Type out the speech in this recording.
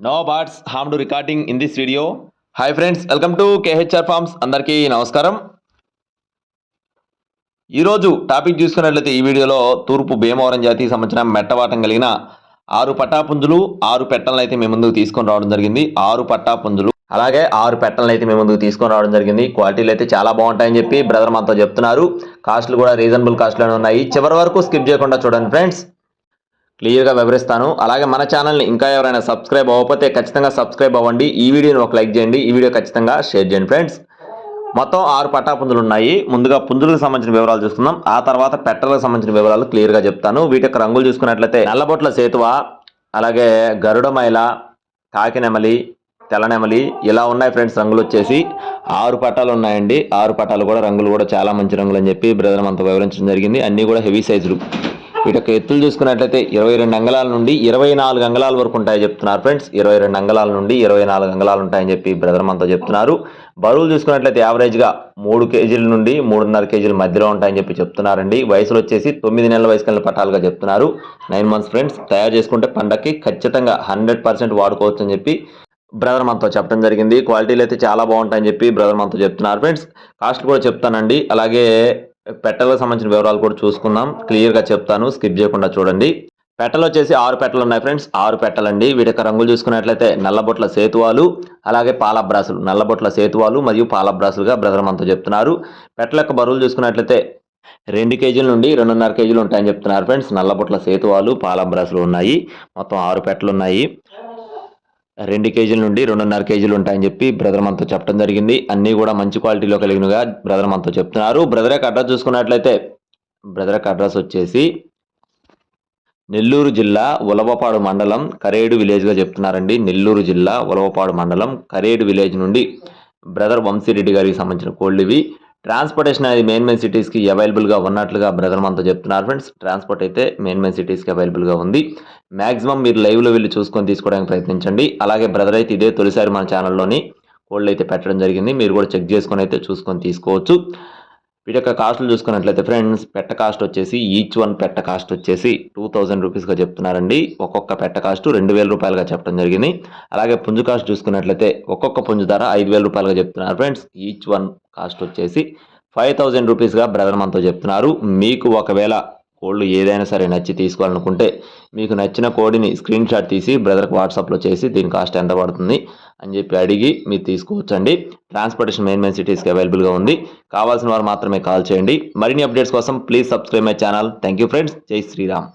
No bots harm to recording in this video hi friends welcome to KHR farms అందరికీ నమస్కారం ఈరోజు topic చూసుకున్నట్లయితే ఈ వీడియోలో తూర్పు భీమవరం జాతికి సంబంధించిన మెట్టవాటం కలిగిన ఆరు పట్టాపుంజులు ఆరు పెట్టలను అయితే మేము ముందుకు తీసుకొని రావడం జరిగింది. ఆరు పట్టాపుంజులు అలాగే ఆరు పెట్టలను అయితే మేము ముందుకు తీసుకొని రావడం జరిగింది. క్వాలిటీలు అయితే చాలా బాగుంటాయని చెప్పి బ్రదర్ మనతో చెప్తున్నారు. కాస్ట్లు కూడా రీజనబుల్ కాస్ట్లోనే ఉన్నాయి. చివరి వరకు స్కిప్ చేయకుండా చూడండి ఫ్రెండ్స్ క్లియర్గా వివరిస్తాను. అలాగే మన ఛానల్ని ఇంకా ఎవరైనా సబ్స్క్రైబ్ అవ్వకపోతే ఖచ్చితంగా సబ్స్క్రైబ్ అవ్వండి. ఈ వీడియోని ఒక లైక్ చేయండి. ఈ వీడియో ఖచ్చితంగా షేర్ చేయండి ఫ్రెండ్స్. మొత్తం ఆరు పట్టాపుంజులు ఉన్నాయి. ముందుగా పుంజులకు సంబంధించిన వివరాలు చూసుకుందాం. ఆ తర్వాత పెట్టలకు సంబంధించిన వివరాలు క్లియర్గా చెప్తాను. వీటి యొక్క రంగులు చూసుకున్నట్లయితే నల్లబొట్ల సేతువ అలాగే గరుడమైల కాకినెమలి తెల్లనెమలి ఇలా ఉన్నాయి ఫ్రెండ్స్ రంగులు వచ్చేసి. ఆరు పట్టాలు ఉన్నాయండి. ఆరు పట్టాలు కూడా రంగులు కూడా చాలా మంచి రంగులు అని చెప్పి బ్రదర్ మనతో వివరించడం జరిగింది. అన్నీ కూడా హెవీ సైజులు. వీటి యొక్క ఎత్తులు చూసుకున్నట్లయితే ఇరవై రెండు అంగళాల నుండి ఇరవై నాలుగు అంగళాల వరకు ఉంటాయని చెప్తున్నారు ఫ్రెండ్స్ ఇరవై రెండు అంగళాల నుండి ఇరవై నాలుగు అంగళాలు ఉంటాయని చెప్పి బ్రదర్ మనతో చెప్తున్నారు. బరువులు చూసుకున్నట్లయితే యావరేజ్గా మూడు కేజీల నుండి మూడున్నర కేజీల మధ్యలో ఉంటాయని చెప్పి చెప్తున్నారండి. వయసులు వచ్చేసి తొమ్మిది నెలల వయసు కలిగిన పట్టాలుగా చెప్తున్నారు. నైన్ మంత్స్ ఫ్రెండ్స్ తయారు చేసుకుంటే పండక్కి ఖచ్చితంగా హండ్రెడ్ పర్సెంట్ వాడుకోవచ్చు అని చెప్పి బ్రదర్ మనతో చెప్పడం జరిగింది. క్వాలిటీలు అయితే చాలా బాగుంటాయని చెప్పి బ్రదర్ మనతో చెప్తున్నారు ఫ్రెండ్స్ కాస్ట్ కూడా చెప్తానండి. అలాగే పెట్టలకు సంబంధించిన వివరాలు కూడా చూసుకుందాం. క్లియర్గా చెప్తాను స్కిప్ చేయకుండా చూడండి. పెట్టలు వచ్చేసి ఆరు పెట్టలు ఉన్నాయి ఫ్రెండ్స్. ఆరు పెట్టలండి. వీటి యొక్క రంగులు చూసుకున్నట్లయితే నల్లబొట్ల సేతువాలు అలాగే పాలబ్రాసులు నల్లబొట్ల సేతువాలు మరియు పాలబ్రాసులుగా బ్రదర్ మనతో చెప్తున్నారు. పెట్టల యొక్క బరువులు చూసుకున్నట్లయితే రెండు కేజీల నుండి రెండున్నర కేజీలు ఉంటాయని చెప్తున్నారు ఫ్రెండ్స్. నల్లబొట్ల సేతువాలు పాలబ్రాసులు ఉన్నాయి. మొత్తం ఆరు పెట్టలు ఉన్నాయి. రెండు కేజీల నుండి రెండున్నర కేజీలు ఉంటాయని చెప్పి బ్రదర్ మనతో చెప్పడం జరిగింది. అన్నీ కూడా మంచి క్వాలిటీలో కలిగినగా బ్రదర్ మనతో చెప్తున్నారు. బ్రదర్ యొక్క అడ్రస్ చూసుకున్నట్లయితే బ్రదర్ యొక్క అడ్రస్ వచ్చేసి నెల్లూరు జిల్లా ఉలవపాడు మండలం కరేడు విలేజ్గా చెప్తున్నారండి. నెల్లూరు జిల్లా ఉలవపాడు మండలం కరేడు విలేజ్ నుండి బ్రదర్ వంశీరెడ్డి గారికి సంబంధించిన కోళ్ళు ఇవి. ట్రాన్స్పోర్టేషన్ అనేది మెయిన్ మెయిన్ సిటీస్కి అవైలబుల్గా ఉన్నట్లుగా బ్రదర్ మనతో చెప్తున్నారు ఫ్రెండ్స్. ట్రాన్స్పోర్ట్ అయితే మెయిన్ మెయిన్ సిటీస్కి అవైలబుల్గా ఉంది. మ్యాక్సిమం మీరు లైవ్లో వెళ్ళి చూసుకొని తీసుకోవడానికి ప్రయత్నించండి. అలాగే బ్రదర్ అయితే ఇదే తొలిసారి మన ఛానల్లోని కోళ్ళు అయితే పెట్టడం జరిగింది. మీరు కూడా చెక్ చేసుకొని అయితే చూసుకొని తీసుకోవచ్చు. వీటి యొక్క కాస్ట్లు చూసుకున్నట్లయితే ఫ్రెండ్స్ పెట్ట కాస్ట్ వచ్చేసి ఈచ్ వన్ పెట్ట కాస్ట్ వచ్చేసి టూ థౌజండ్ రూపీస్గా చెప్తున్నారండి. ఒక్కొక్క పెట్ట కాస్ట్ రెండు వేల రూపాయలుగా చెప్పడం జరిగింది. అలాగే పుంజు కాస్ట్ చూసుకున్నట్లయితే ఒక్కొక్క పుంజు ధర ఐదు వేల రూపాయలుగా చెప్తున్నారు ఫ్రెండ్స్ ఈచ్ వన్ కాస్ట్ వచ్చేసి ఫైవ్ థౌజండ్ రూపీస్గా బ్రదర్ మనతో చెప్తున్నారు. మీకు ఒకవేళ కోళ్ళు ఏదైనా సరే నచ్చి తీసుకోవాలనుకుంటే మీకు నచ్చిన కోడిని స్క్రీన్ షాట్ తీసి బ్రదర్కి వాట్సాప్లో చేసి దీని కాస్ట్ ఎంత పడుతుంది అని చెప్పి అడిగి మీరు తీసుకోవచ్చండి. ట్రాన్స్పోర్టేషన్ మెయిన్ మెయిన్ సిటీస్కి అవైలబుల్గా ఉంది. కావాల్సిన వారు మాత్రమే కాల్ చేయండి. మరిన్ని అప్డేట్స్ కోసం please subscribe my channel thank you friends జై శ్రీరామ్